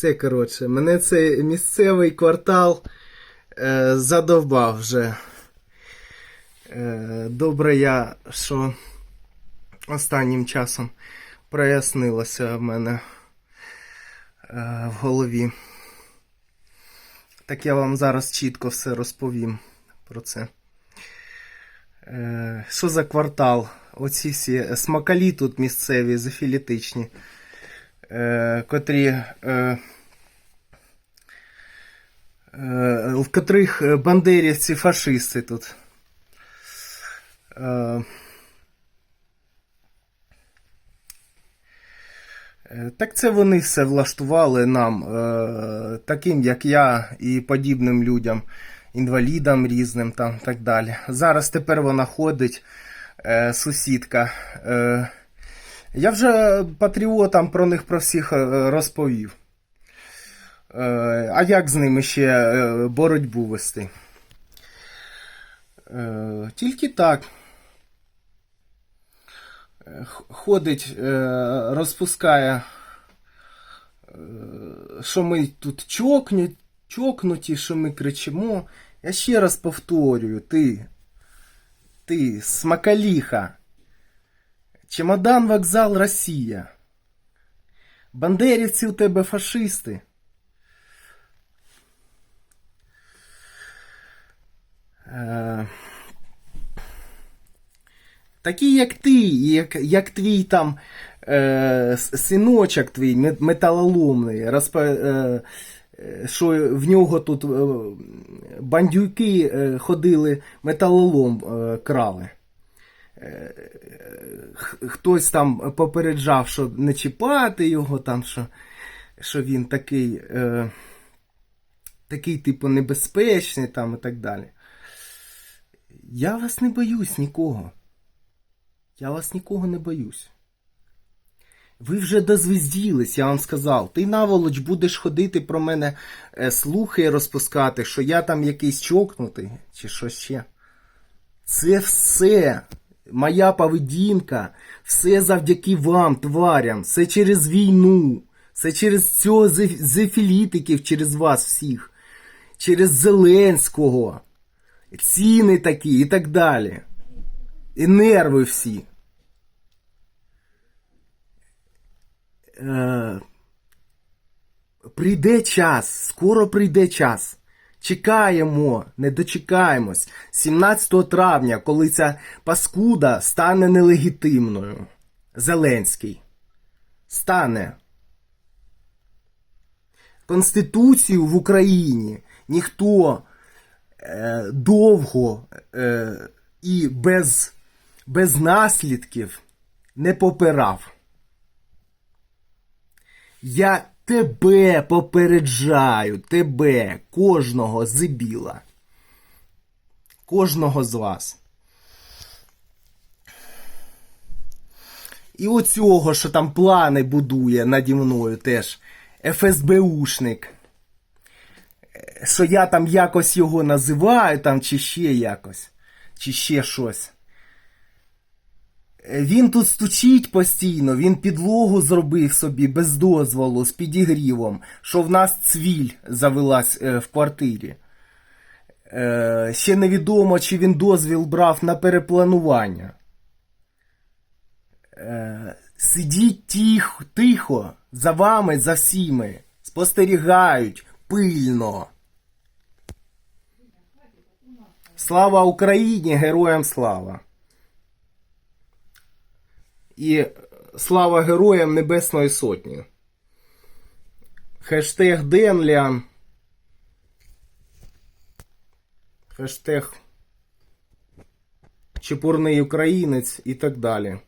Все, коротше, мене цей місцевий квартал е, задовбав вже. Е, добре я, що останнім часом прояснилося в мене е, в голові. Так я вам зараз чітко все розповім про це. Е, що за квартал? Оці всі смакалі тут місцеві, зефілітичні, е, котрі. Е, е, в котрих бандерівці фашисти тут. Так це вони все влаштували нам, таким як я і подібним людям, інвалідам різним там так далі. Зараз тепер вона ходить, сусідка. Я вже патріотам про них про всіх е, розповів. Е, а як з ними ще е, боротьбу вести? Тільки так. Ходить, розпускає, що ми тут чокнуті, що ми кричимо. Я ще раз повторюю, ти, ти, смакаліха, чемодан, вокзал, Росія. Бандерівці у тебе фашисти. Е, Такі, як ти, як, як твій там е, синочок твій металоломний, розпа, е, е, що в нього тут бандюки ходили, металолом крали. Е, х- Хтось там попереджав, що не чіпати його, там, що, що він такий, е, такий, типу, небезпечний там, і так далі. Я вас не боюсь нікого. Я вас нікого не боюсь. Ви вже дозвізділись, я вам сказав. Ти наволоч будеш ходити про мене е, слухи розпускати, що я там якийсь чокнутий, чи що ще. Це все. Моя поведінка, все завдяки вам, тварям, все через війну, все через цього зефілітиків, через вас всіх, через Зеленського, ціни такі і так далі. І нерви всі. Е, прийде час, скоро прийде час. Чекаємо, не дочекаємось. 17 травня, коли ця паскуда стане нелегітимною. Зеленський. Стане. Конституцію в Україні ніхто е, довго е, і без, без наслідків не попирав. Я тебе попереджаю, тебе, кожного зибіла. Кожного з вас. І оцього, що там плани будує наді мною теж ФСБУшник. Е, Що я там якось його називаю, там, чи ще якось, чи ще щось. Е, Він тут стучить постійно, він підлогу зробив собі без дозволу з підігрівом, що в нас цвіль завелась е, в квартирі. Е, ще невідомо, чи він дозвіл брав на перепланування. Сидіть тихо, тихо, за вами, за всіми, спостерігають пильно. Слава Україні, героям слава! І слава героям Небесної Сотні. Хештег Денліан. Хештег Чепурний українець і так далі.